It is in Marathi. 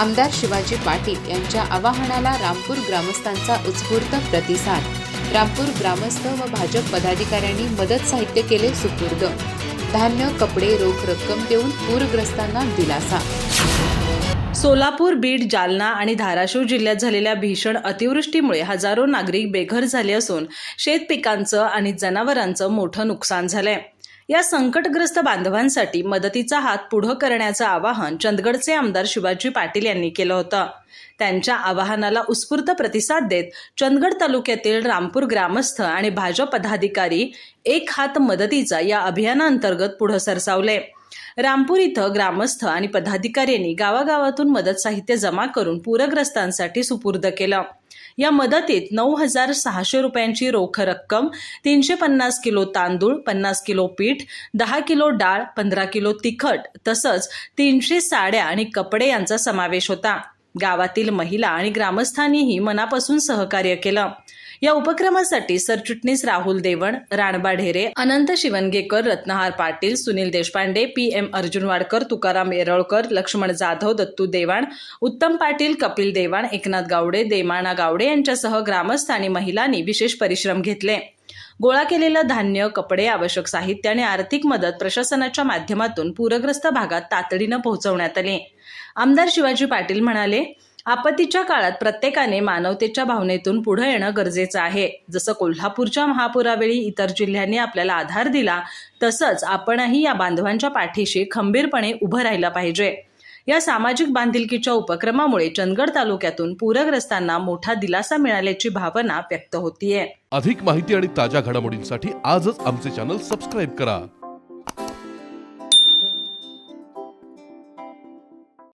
आमदार शिवाजी पाटील यांच्या आवाहनाला रामपूर ग्रामस्थांचा उत्स्फूर्त प्रतिसाद. रामपूर ग्रामस्थ व भाजप पदाधिकाऱ्यांनी मदत साहित्य केले सुपूर्द. धान्य कपडे रोख रक्कम देऊन पूरग्रस्तांना दिलासा. सोलापूर बीड जालना आणि धाराशिव जिल्ह्यात झालेल्या भीषण अतिवृष्टीमुळे हजारो नागरिक बेघर झाले असून शेत पिकांचं आणि जनावरांचं मोठं नुकसान झालंय. या संकटग्रस्त बांधवांसाठी मदतीचा हात पुढं करण्याचं आवाहन चंदगडचे आमदार शिवाजी पाटील यांनी केलं होतं. त्यांच्या आवाहनाला उत्स्फूर्त प्रतिसाद देत चंदगड तालुक्यातील रामपूर ग्रामस्थ आणि भाजप पदाधिकारी एक हात मदतीचा या अभियानाअंतर्गत पुढं सरसावले. रामपूर इथं ग्रामस्थ आणि पदाधिकाऱ्यांनी गावागावातून मदत साहित्य जमा करून पूरग्रस्तांसाठी सुपूर्द केलं. या मदतीत नऊ हजार सहाशे रुपयांची रोख रक्कम तीनशे पन्नास किलो तांदूळ पन्नास किलो पीठ दहा किलो डाळ पंधरा किलो तिखट तसंच तीनशे साड्या आणि कपडे यांचा समावेश होता. गावातील महिला आणि ग्रामस्थांनीही मनापासून सहकार्य केलं. या उपक्रमासाठी सरचिटणीस राहुल देवण राणबा ढेरे अनंत शिवनगेकर रत्नहार पाटील सुनील देशपांडे पी एम अर्जुन वाडकर तुकाराम येरळकर लक्ष्मण जाधव दत्तू देवाण उत्तम पाटील कपिल देवाण एकनाथ गावडे देमाणा गावडे यांच्यासह ग्रामस्थ आणि महिलांनी विशेष परिश्रम घेतले. गोळा केलेलं धान्य कपडे आवश्यक साहित्य आणि आर्थिक मदत प्रशासनाच्या माध्यमातून पूरग्रस्त भागात तातडीनं पोहोचवण्यात आली. आमदार शिवाजी पाटील म्हणाले आपत्तीच्या काळात प्रत्येकाने मानवतेच्या भावनेतून पुढे येणं गरजेचं आहे. जसं कोल्हापूरच्या महापुरावेळी इतर जिल्ह्यांनी आपल्याला आधार दिला तसंच आपणही या बांधवांच्या पाठीशी खंबीरपणे उभं राहिलं पाहिजे. या सामाजिक बांधिलकीच्या उपक्रमामुळे चंदगड तालुक्यातून पूरग्रस्तांना मोठा दिलासा मिळाल्याची भावना व्यक्त होतीये. अधिक माहिती आणि ताज्या घडामोडींसाठी आजच आमचे चॅनल सबस्क्राईब करा.